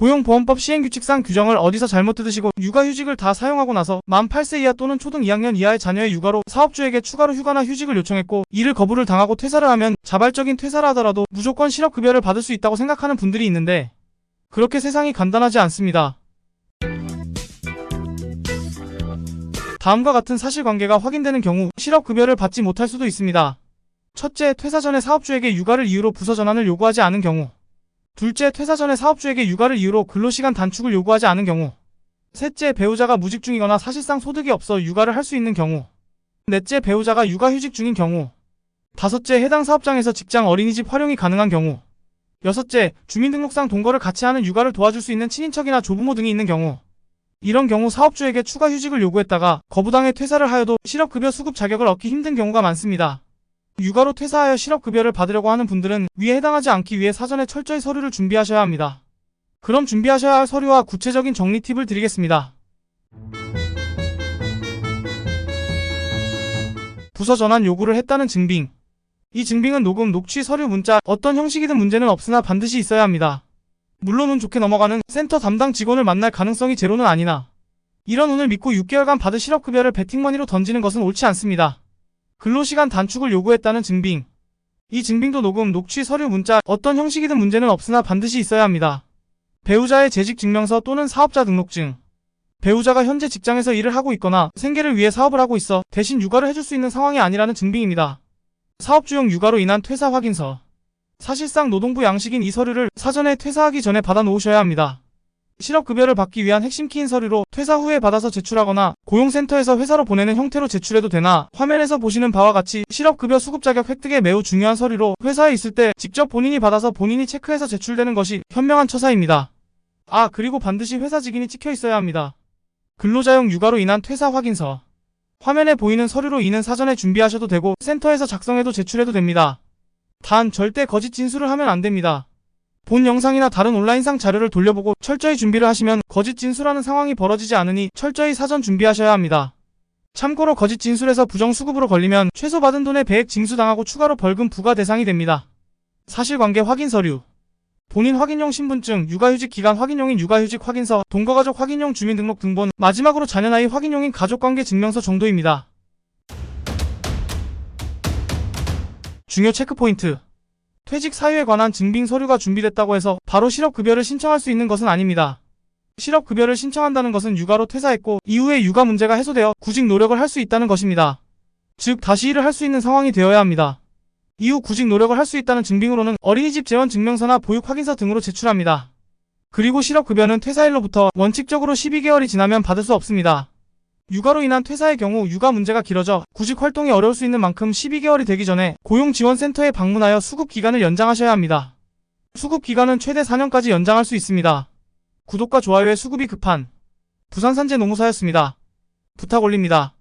고용보험법 시행규칙상 규정을 어디서 잘못 뜯으시고 육아휴직을 다 사용하고 나서 만 8세 이하 또는 초등 2학년 이하의 자녀의 육아로 사업주에게 추가로 휴가나 휴직을 요청했고 이를 거부를 당하고 퇴사를 하면 자발적인 퇴사를 하더라도 무조건 실업급여를 받을 수 있다고 생각하는 분들이 있는데 그렇게 세상이 간단하지 않습니다. 다음과 같은 사실관계가 확인되는 경우 실업급여를 받지 못할 수도 있습니다. 첫째, 퇴사 전에 사업주에게 육아를 이유로 부서 전환을 요구하지 않은 경우. 둘째, 퇴사 전에 사업주에게 육아를 이유로 근로시간 단축을 요구하지 않은 경우. 셋째, 배우자가 무직 중이거나 사실상 소득이 없어 육아를 할 수 있는 경우. 넷째, 배우자가 육아휴직 중인 경우. 다섯째, 해당 사업장에서 직장 어린이집 활용이 가능한 경우. 여섯째, 주민등록상 동거를 같이 하는 육아를 도와줄 수 있는 친인척이나 조부모 등이 있는 경우. 이런 경우 사업주에게 추가 휴직을 요구했다가 거부당해 퇴사를 하여도 실업급여 수급 자격을 얻기 힘든 경우가 많습니다. 육아로 퇴사하여 실업급여를 받으려고 하는 분들은 위에 해당하지 않기 위해 사전에 철저히 서류를 준비하셔야 합니다. 그럼 준비하셔야 할 서류와 구체적인 정리 팁을 드리겠습니다. 부서 전환 요구를 했다는 증빙. 이 증빙은 녹음, 녹취, 서류, 문자, 어떤 형식이든 문제는 없으나 반드시 있어야 합니다. 물론 운 좋게 넘어가는 센터 담당 직원을 만날 가능성이 제로는 아니나 이런 운을 믿고 6개월간 받을 실업급여를 베팅머니로 던지는 것은 옳지 않습니다. 근로시간 단축을 요구했다는 증빙. 이 증빙도 녹음, 녹취, 서류, 문자, 어떤 형식이든 문제는 없으나 반드시 있어야 합니다. 배우자의 재직 증명서 또는 사업자 등록증. 배우자가 현재 직장에서 일을 하고 있거나 생계를 위해 사업을 하고 있어 대신 육아를 해줄 수 있는 상황이 아니라는 증빙입니다. 사업주용 육아로 인한 퇴사 확인서. 사실상 노동부 양식인 이 서류를 사전에 퇴사하기 전에 받아 놓으셔야 합니다. 실업급여를 받기 위한 핵심 키인 서류로 퇴사 후에 받아서 제출하거나 고용센터에서 회사로 보내는 형태로 제출해도 되나 화면에서 보시는 바와 같이 실업급여 수급 자격 획득에 매우 중요한 서류로 회사에 있을 때 직접 본인이 받아서 본인이 체크해서 제출되는 것이 현명한 처사입니다. 아 그리고 반드시 회사 직인이 찍혀 있어야 합니다. 근로자용 육아로 인한 퇴사 확인서 화면에 보이는 서류로 이는 사전에 준비하셔도 되고 센터에서 작성해도 제출해도 됩니다. 단 절대 거짓 진술을 하면 안 됩니다. 본 영상이나 다른 온라인상 자료를 돌려보고 철저히 준비를 하시면 거짓 진술하는 상황이 벌어지지 않으니 철저히 사전 준비하셔야 합니다. 참고로 거짓 진술에서 부정수급으로 걸리면 최소 받은 돈의 배액 징수당하고 추가로 벌금 부과 대상이 됩니다. 사실관계 확인 서류 본인 확인용 신분증, 육아휴직 기간 확인용인 육아휴직 확인서, 동거가족 확인용 주민등록 등본, 마지막으로 자녀 나이 확인용인 가족관계 증명서 정도입니다. 중요 체크포인트. 퇴직 사유에 관한 증빙 서류가 준비됐다고 해서 바로 실업급여를 신청할 수 있는 것은 아닙니다. 실업급여를 신청한다는 것은 육아로 퇴사했고 이후에 육아 문제가 해소되어 구직 노력을 할 수 있다는 것입니다. 즉 다시 일을 할 수 있는 상황이 되어야 합니다. 이후 구직 노력을 할 수 있다는 증빙으로는 어린이집 재원 증명서나 보육 확인서 등으로 제출합니다. 그리고 실업급여는 퇴사일로부터 원칙적으로 12개월이 지나면 받을 수 없습니다. 육아로 인한 퇴사의 경우 육아 문제가 길어져 구직 활동이 어려울 수 있는 만큼 12개월이 되기 전에 고용지원센터에 방문하여 수급 기간을 연장하셔야 합니다. 수급 기간은 최대 4년까지 연장할 수 있습니다. 구독과 좋아요에 수급이 급한 부산산재 노무사였습니다. 부탁 올립니다.